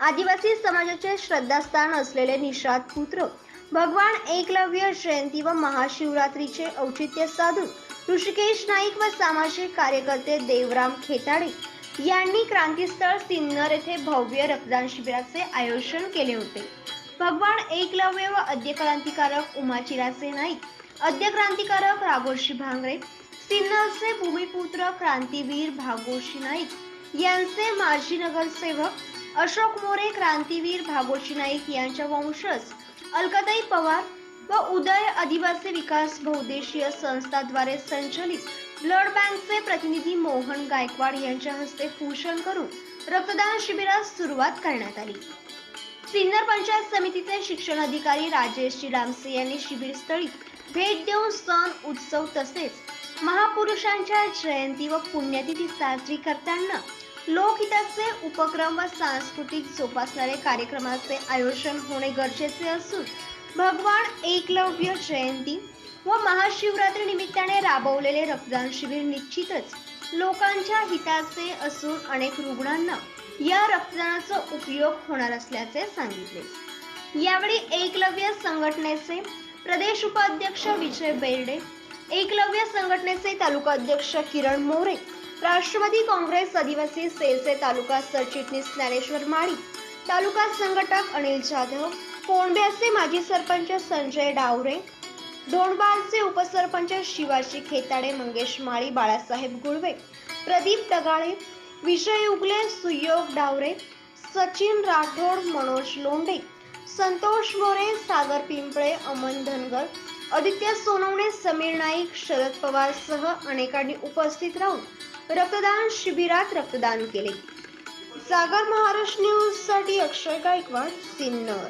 आदिवासी समाजाचे श्रद्धास्थान असलेले निषाद पुत्र. भगवान एकलव्य जयंती व महाशिवरात्रीचे औचित्य साधून ऋषिकेश नाईक व सामाजिक कार्यकर्ते देवराम खेताडे यांनी क्रांतीस्थळ सिन्नर येथे भव्य रक्तदान शिबिराचे आयोजन केले होते. भगवान एकलव्य व आद्य क्रांतिकारक उमाचिराचे नाईक अद्य क्रांतिकारक राघोशी भांगरे सिन्नरचे भूमिपुत्र क्रांतीवीर भागोशी नाईक यांचे माजी नगरसेवक अशोक मोरे क्रांतीवीर भागोशी नाईक यांच्या वंशज अलकाताई पवार व उदय आदिवासी विकास बहुदेशीय संस्थाद्वारे संचलित ब्लड बँकचे प्रतिनिधी मोहन गायकवाड यांच्या हस्ते पूषण करून रक्तदान शिबिरास सुरुवात करण्यात आली. सिन्नर पंचायत समितीचे शिक्षण अधिकारी राजेश चिडामसे यांनी शिबिरस्थळी भेट देऊन सण उत्सव तसेच महापुरुषांच्या जयंती व पुण्यतिथी साजरी करताना लोकहिताचे उपक्रम व सांस्कृतिक जोपासणारे कार्यक्रमाचे आयोजन होणे गरजेचे असून भगवान एकलव्य जयंती व महाशिवरात्री निमित्ताने राबवलेले रक्तदान शिबिर निश्चितच लोकांच्या हिताचे असून अनेक रुग्णांना या रक्तदानाचा उपयोग होणार असल्याचे सांगितले. यावेळी एकलव्य संघटनेचे प्रदेश उपाध्यक्ष विजय बेर्डे एकलव्य संघटनेचे तालुका अध्यक्ष किरण मोरे राष्ट्रवादी काँग्रेस आदिवासी सेलचे तालुका सरचिटणीस ज्ञानेश्वर माळी तालुका संघटक अनिल जाधव कोंडब्याचे माजी सरपंच संजय डावरे दोंडबारचे उपसरपंच शिवाजी खेताडे मंगेश माळी बाळासाहेब गुळवे प्रदीप डगाळे विजय उगले सुयोग डावरे सचिन राठोड मनोज लोंढे संतोष मोरे सागर पिंपळे अमन धनगर आदित्य सोनवणे समीर नाईक शरद पवार सह अनेकांनी उपस्थित राहून रक्तदान शिबिरात रक्तदान केले. सागर महाराष्ट्र न्यूजसाठी अक्षय गायकवाड सिन्नर.